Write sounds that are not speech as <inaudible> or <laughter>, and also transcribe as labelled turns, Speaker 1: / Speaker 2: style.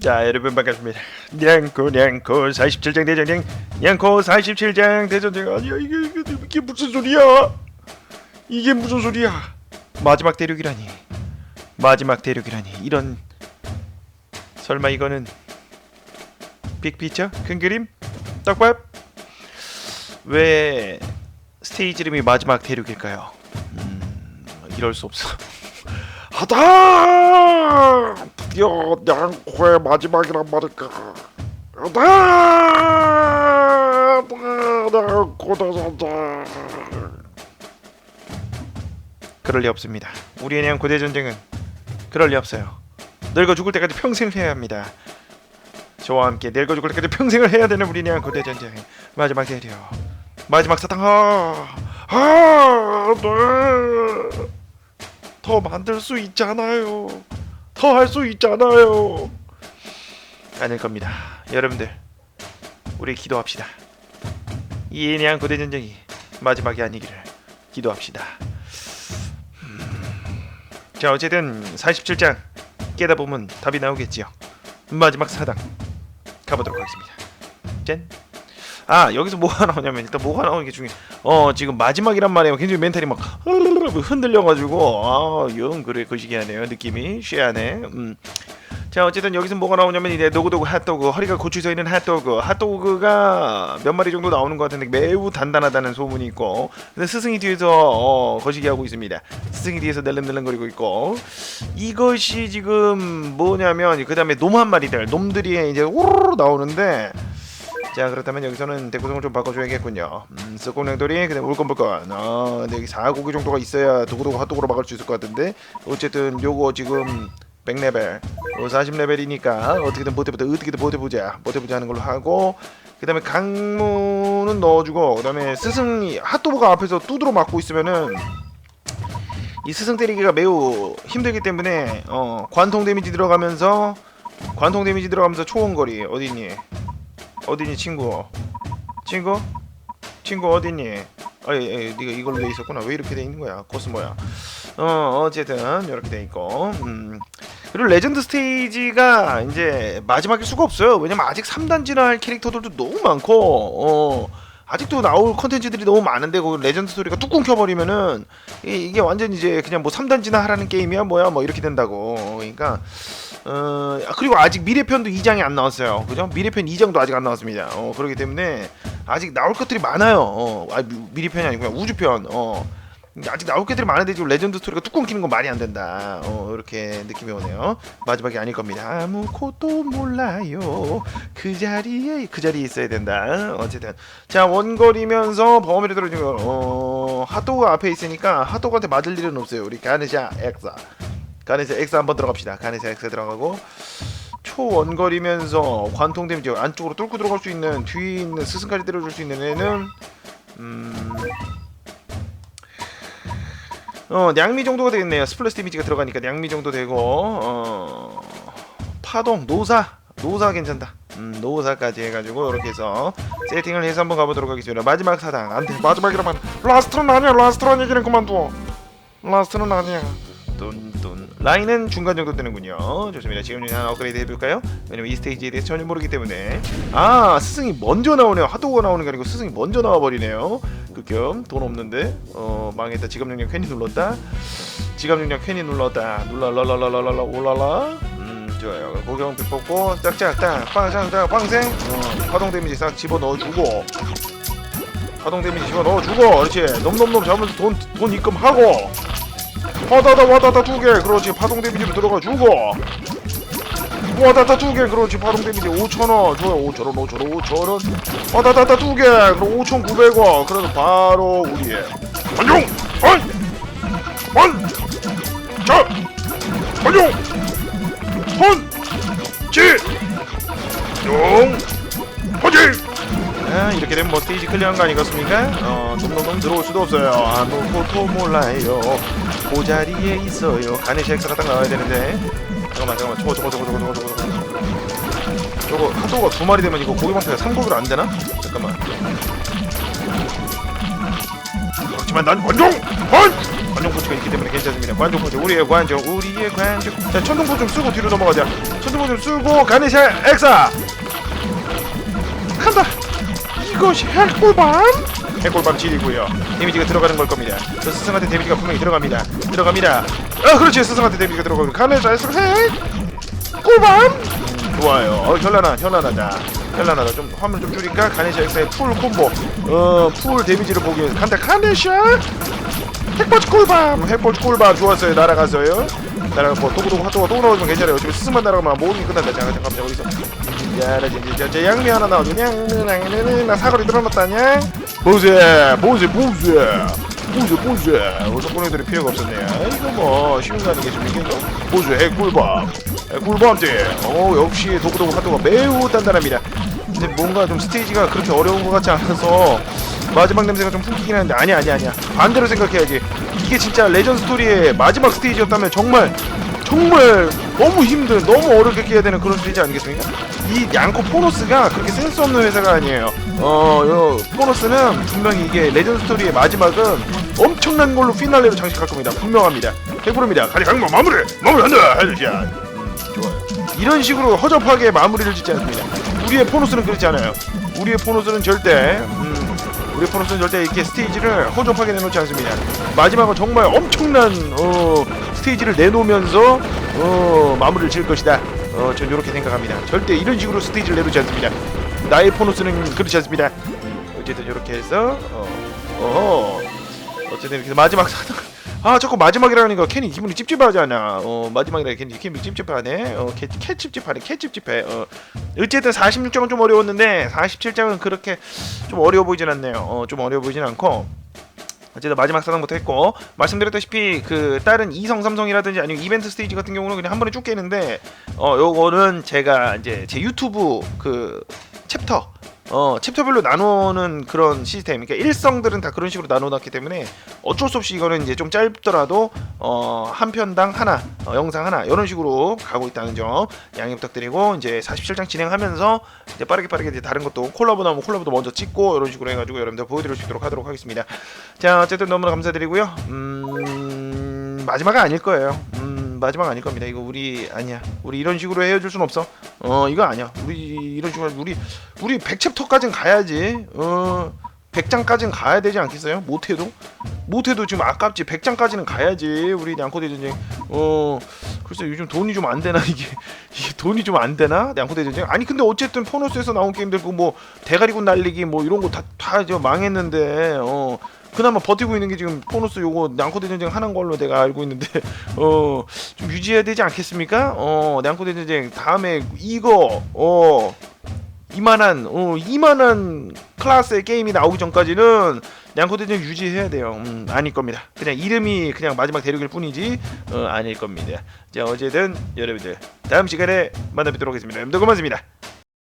Speaker 1: 자 여러분 반갑습니다. 냥코 냥코 47장 대전쟁 냥코 47장 대전쟁 아니야 이게, 이게 이게 무슨 소리야? 이게 무슨 소리야? 마지막 대륙이라니. 마지막 대륙이라니. 이런 설마 이거는 빅피처? 큰 그림? 떡밥? 왜 스테이지 이름이 마지막 대륙일까요? 음 이럴 수 없어. <laughs> 하다 드디어 양코의 마지막이란 말일까? 하다 양코 대전쟁! 그럴 리 없습니다. 우리에 대한 고대 전쟁은 그럴 리 없어요. 늙어 죽을 때까지 평생 해야 합니다. 저와 함께 늙어 죽을 때까지 평생을 해야 되는 우리에 대한 고대 전쟁. 마지막 대륙 마지막 사탕! 하, 하, 네. 더 만들 수 있잖아요. 더 할 수 있잖아요. 아닐 겁니다. 여러분들, 우리 기도합시다. 이 애니한 고대 전쟁이 마지막이 아니기를 기도합시다. 음, 자, 어쨌든 47장 깨다 보면 답이 나오겠지요. 마지막 사당 가보도록 하겠습니다. 짠. 아 여기서 뭐가 나오냐면 일단 뭐가 나오는 게 중요해. 어 지금 마지막이란 말이에요. 굉장히 멘탈이 막 흔들려가지고 아영 그래 거시기하네요. 느낌이 쉬하네. 음. 자 어쨌든 여기서 뭐가 나오냐면 이제 노구도구 핫도그 허리가 고추 서 있는 핫도그 핫도그가 몇 마리 정도 나오는 것 같은데 매우 단단하다는 소문이 있고 근데 스승이 뒤에서 어, 거시기 하고 있습니다 스승이 뒤에서 낼름낼름거리고 있고 이것이 지금 뭐냐면 그 다음에 놈 한 마리들 놈들이 이제 우르르 나오는데 자 그렇다면 여기서는 대구성을 좀 바꿔줘야겠군요. 음, 썩공량돌이 그다음 울건불건. 어 여기 4고기 정도가 있어야 두고두고 핫도그로 막을 수 있을 것 같은데? 어쨌든 요거 지금 100레벨 어, 40레벨이니까 어떻게든 버텨보자 어떻게든 버텨보자 버텨보자 하는 걸로 하고 그 다음에 강문은 넣어주고 그 다음에 스승이 핫도그가 앞에서 두드러 맞고 있으면은 이 스승 때리기가 매우 힘들기 때문에 어 관통 데미지 들어가면서 관통 데미지 들어가면서 초원거리 어디니 어디니 친구? 친구? 친구 어디니? 아예 예, 네가 이걸로 돼 있었구나. 왜 이렇게 돼 있는 거야? 코스모야? 어 어쨌든 이렇게 돼 있고 음. 그리고 레전드 스테이지가 이제 마지막일 수가 없어요. 왜냐면 아직 3단 진화할 캐릭터들도 너무 많고 어. 아직도 나올 컨텐츠들이 너무 많은데 그 레전드 스토리가 뚝 끊겨버리면은 이, 게 완전 이제 그냥 뭐 3단 진화하라는 게임이야 뭐야 뭐 이렇게 된다고. 그러니까 어 아, 그리고 아직 미래편도 2장이 안 나왔어요 그죠 미래편 2장도 아직 안 나왔습니다 어 그렇기 때문에 아직 나올 것들이 많아요 어 아, 미- 미래편이 아니고 우주편 어 아직 나올 것들이 많은데 지금 레전드 스토리가 뚝 끊기는 건 말이 안 된다. 어, 이렇게 느낌이 오네요. 마지막이 아닐 겁니다. 아무것도 몰라요. 그 자리에 그 자리에 있어야 된다. 어쨌든 자 원거리면서 범위를 들어주고 어, 핫도그가 앞에 있으니까 핫도그한테 맞을 일은 없어요. 우리 가네샤 엑사 가네샤 엑사 한번 들어갑시다. 가네샤 엑사 들어가고 초원거리면서 관통 데미지 안쪽으로 뚫고 들어갈 수 있는 뒤에 있는 스승까지 때려줄 수 있는 애는 음. 어 냥미 정도가 되겠네요. 스플래시 데미지가 들어가니까 냥미 정도 되고 어 파동 노사 노사 괜찮다. 음 노사까지 해가지고 이렇게 해서 세팅을 해서 한번 가보도록 하겠습니다. 마지막 사당. 안돼. 마지막이라면 라스트는 아니야. 라스트란 얘기는 그만둬. 라스트는 아니야 뚠뚠. 라인은 중간 정도 되는군요. 좋습니다. 지금 하나 업그레이드 해볼까요? 왜냐면 이 스테이지에 대해서 전혀 모르기 때문에. 아 스승이 먼저 나오네요. 하도가 나오는 게 아니고 스승이 먼저 나와버리네요. 극혐 돈 없는데 어 망했다. 지갑 용량 괜히 눌렀다. 지갑 용량 괜히 눌렀다. 눌러라라라라라 올라라. 음 좋아요. 고경빛 뽑고 짝짝짝 빵짝짝 빵생. 어, 파동 데미지 싹 집어 넣어주고. 파동 데미지 집어 넣어주고. 그렇지. 놈놈놈 잡으면서 돈 돈 입금하고 와다다 와다다 두개. 그렇지. 파동 데미지로 들어가 주고. 와다다 두개. 그렇지. 파동 데미지 5천원. 좋아요. 5천원 5천원 5천원. 와다다다 두개. 그럼 5,900원. 그래서 바로 우리의 안녕 원원자! 안녕 헌지 용! 허지 아, 이렇게 되면 뭐 스테이지 클리어한 거 아니겠습니까? 어, 놈놈놈 들어올 수도 없어요. 아무것도 몰라요. 그 자리에 있어요. 가네시 엑스가 딱 나와야 되는데. 잠깐만, 잠깐만. 저거, 저거, 저거, 저거, 저거, 저거, 저거. 저거 하도가 두 마리 되면 이거 고기 방패가 3곡으로 안 되나? 잠깐만. 그렇지만 난 관종 관 관종 포즈가 있기 때문에 괜찮습니다 관종 포즈 우리의 관종 우리의 관종 자 천둥포 좀 쓰고 뒤로 넘어가자 천둥포 좀 쓰고 가네샤 엑사 간다 이것이 핵골밤 핵골밤 질이고요. 데미지가 들어가는 걸 겁니다. 저 스승한테 데미지가 분명히 들어갑니다. 들어갑니다. 아 그렇지. 스승한테 데미지가 들어가고 엑사 핵 꿀밤! 음, 좋아요. 어 현란한 현란하다. 현란하다. 좀 화면 좀 줄일까? 가네샤 엑사의 풀 콤보. 어 풀 데미지를 보기 위해서 간다. 가네샤 핵버치 꿀밤. 핵버치 꿀밤 좋았어요. 날아갔어요. 날아가고 도구도구 핫도가 또 나오면 괜찮아요. 지금 스스만 날아가면 모든 게 끝난다. 잠깐 잠깐 어디서. 야라 이제 저 양미 하나 나오죠 냥나 사거리 들어놨다냐 보세 보세 보세. 보세 보세. 어서 꼬내들이 필요가 없었네요. 이거 뭐 쉬운 거 아니겠습니까 이거 보세 핵꿀밤. 핵꿀밤지 어 역시 도구도구 핫도가 매우 단단합니다. 근데 뭔가 좀 스테이지가 그렇게 어려운 것 같지 않아서 마지막 냄새가 좀 풍기긴 하는데 아니야 아니야 아니야. 반대로 생각해야지. 이게 진짜 레전드 스토리의 마지막 스테이지였다면 정말 정말 너무 힘든 너무 어렵게 깨야 되는 그런 스테이지 아니겠습니까? 이 양코 포노스가 그렇게 센스 없는 회사가 아니에요. 어, 요 포노스는 분명히 이게 레전드 스토리의 마지막은 엄청난 걸로 피날레로 장식할 겁니다. 분명합니다. 100%입니다. 가리 강마 마무리! 마무리한다! 음, 좋아요. 이런 식으로 허접하게 마무리를 짓지 않습니다. 우리의 포노스는 그렇지 않아요. 우리의 포노스는 절대 음, 우리 포노스는 절대 이렇게 스테이지를 허접하게 내놓지 않습니다. 마지막은 정말 엄청난 어, 스테이지를 내놓으면서 어, 마무리를 지을 것이다. 어, 전 이렇게 생각합니다. 절대 이런 식으로 스테이지를 내놓지 않습니다. 나의 포노스는 그렇지 않습니다. 음, 어쨌든 이렇게 해서 어, 어허, 어쨌든 이렇게 해서 마지막 사당 아 자꾸 마지막이라니까 캔이 기분이 찝찝하잖아. 어 마지막이라 캔이 기분이 찝찝하네. 캐 찝찝하네. 캐 찝찝해. 어 어쨌든 46장은 좀 어려웠는데 47장은 그렇게 좀 어려워 보이진 않네요. 어좀 어려워 보이진 않고. 어쨌든 마지막 사당부터 했고. 말씀드렸다시피 그 다른 2성 3성이라든지 아니면 이벤트 스테이지 같은 경우는 그냥 한 번에 쭉 깨는데 어 요거는 제가 이제 제 유튜브 그 어 챕터별로 나누는 그런 시스템. 그러니까 일성들은 다 그런 식으로 나눠놨기 때문에 어쩔 수 없이 이거는 이제 좀 짧더라도 어 한 편당 하나 어, 영상 하나 이런 식으로 가고 있다는 점 양해 부탁드리고 이제 47장 진행하면서 이제 빠르게 빠르게 이제 다른 것도 콜라보 나오면 콜라보도 먼저 찍고 이런 식으로 해가지고 여러분들 보여드릴 수 있도록 하도록 하겠습니다. 자 어쨌든 너무나 감사드리고요. 음 마지막은 아닐 거예요. 음 마지막 아닐 겁니다. 이거 우리 아니야. 우리 이런 식으로 헤어질 순 없어. 어 이거 아니야. 우리 이런 식으로 우리 우리 100챕터까진 가야지. 어 100장까지는 가야 되지 않겠어요? 못해도? 못해도 지금 아깝지. 100장까지는 가야지. 우리 양코대 전쟁. 어 글쎄 요즘 돈이 좀 안 되나 이게. <laughs> 이게 돈이 좀 안 되나? 양코대 전쟁? 아니 근데 어쨌든 포노스에서 나온 게임들 그뭐 대가리군 날리기 뭐 이런 거 다다 이제 망했는데 어 그나마 버티고 있는 게 지금 보너스 요거 냥코 대 전쟁 하는 걸로 내가 알고 있는데 <laughs> 어 좀 유지해야 되지 않겠습니까? 어 냥코 대 전쟁 다음에 이거 어 이만한 어 이만한 클래스의 게임이 나오기 전까지는 냥코 대 전쟁 유지해야 돼요. 음 아닐 겁니다. 그냥 이름이 그냥 마지막 대륙일 뿐이지 어 아닐 겁니다. 자 어쨌든 여러분들 다음 시간에 만나 뵙도록 하겠습니다. 여러분들 고맙습니다.